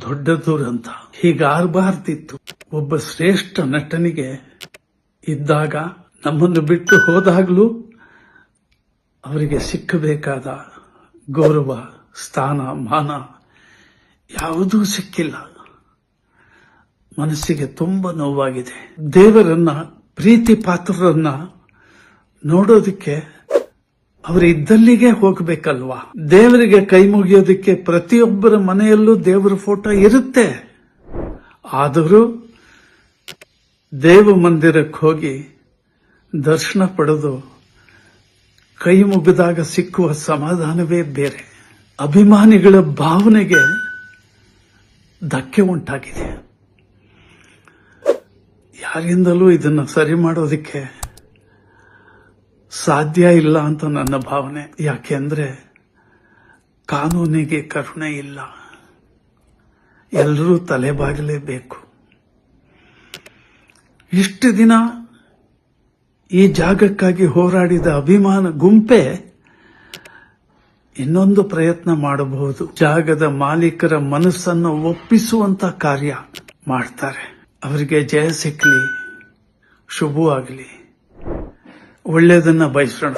ದೊಡ್ಡ ದುರಂತ ಹೀಗಾಗಬಾರ್ದಿತ್ತು ಒಬ್ಬ ಶ್ರೇಷ್ಠ ನಟನಿಗೆ ಇದ್ದಾಗ ನಮ್ಮನ್ನು ಬಿಟ್ಟು ಹೋದಾಗಲೂ ಅವರಿಗೆ ಸಿಕ್ಕಬೇಕಾದ ಗೌರವ, ಸ್ಥಾನ, ಮಾನ ಯಾವುದೂ ಸಿಕ್ಕಿಲ್ಲ. ಮನಸ್ಸಿಗೆ ತುಂಬ ನೋವಾಗಿದೆ. ದೇವರನ್ನ, ಪ್ರೀತಿ ಪಾತ್ರರನ್ನ ನೋಡೋದಕ್ಕೆ ಅವರು ಇದ್ದಲ್ಲಿಗೆ ಹೋಗ್ಬೇಕಲ್ವಾ? ದೇವರಿಗೆ ಕೈ ಮುಗಿಯೋದಕ್ಕೆ ಪ್ರತಿಯೊಬ್ಬರ ಮನೆಯಲ್ಲೂ ದೇವರ ಫೋಟೋ ಇರುತ್ತೆ. ಆದರೂ ದೇವ ಮಂದಿರಕ್ಕೆ ಹೋಗಿ ದರ್ಶನ ಪಡೆದು ಕೈ ಮುಗಿದಾಗ ಸಿಕ್ಕುವ ಸಮಾಧಾನವೇ ಬೇರೆ. ಅಭಿಮಾನಿಗಳ ಭಾವನೆಗೆ ಧಕ್ಕೆ ಉಂಟಾಗಿದೆ. ಯಾರಿಂದಲೂ ಇದನ್ನು ಸರಿ ಮಾಡೋದಕ್ಕೆ ಸಾಧ್ಯ ಇಲ್ಲ ಅಂತ ನನ್ನ ಭಾವನೆ. ಯಾಕೆಂದ್ರೆ ಕಾನೂನಿಗೆ ಕರುಣೆ ಇಲ್ಲ. ಎಲ್ಲರೂ ತಲೆಬಾಗಲೇಬೇಕು ಇಷ್ಟು ದಿನ ಈ ಜಾಗಕ್ಕಾಗಿ ಹೋರಾಡಿದ ಅಭಿಮಾನ ಗುಂಪೆ ಇನ್ನೊಂದು ಪ್ರಯತ್ನ ಮಾಡಬಹುದು. ಜಾಗದ ಮಾಲೀಕರ ಮನಸ್ಸನ್ನು ಒಪ್ಪಿಸುವಂತ ಕಾರ್ಯ ಮಾಡ್ತಾರೆ. ಅವರಿಗೆ ಜಯ ಸಿಕ್ಕಲಿ ಶುಭವಾಗಲಿ. ಒಳ್ಳೆಯದನ್ನ ಬಯಸೋಣ